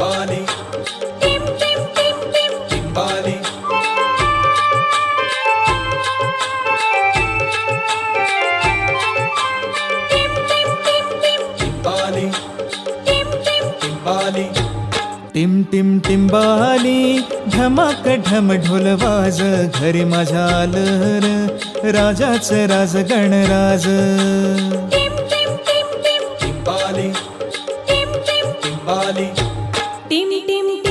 Chimbali. Chimbali. Chimbali. Chimbali. टिम टिम टिंबाली ढमाक ढम ढोल वाज घरी माझ्या आलं राजाच राज गणराज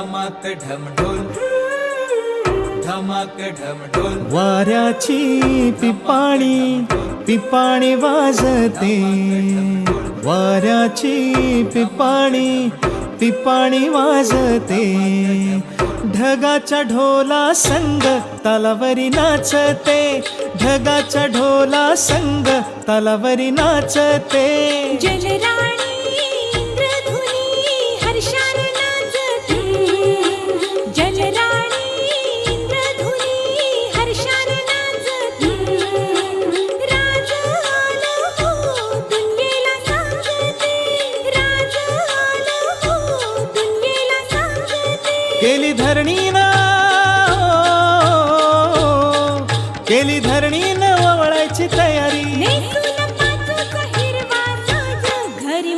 धमाक ढम ढोल धमाक ढम ढोल वाऱ्याची पिपाणी पिपाणी वाजते. वाऱ्याची पिपाणी पिपाणी वाजते. ढगाच्या ढोला संग तालावरी नाचते. ढगाच्या ढोला संग तालावरी नाचते. जलराणी केली धरणीना केली धरणीनं वळायची तयारी. घरी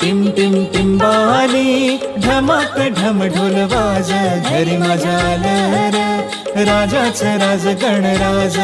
टिम टिम टिंबाली ढमक ढम ढोल वाज घरी आलं र राजाच राज गणराज.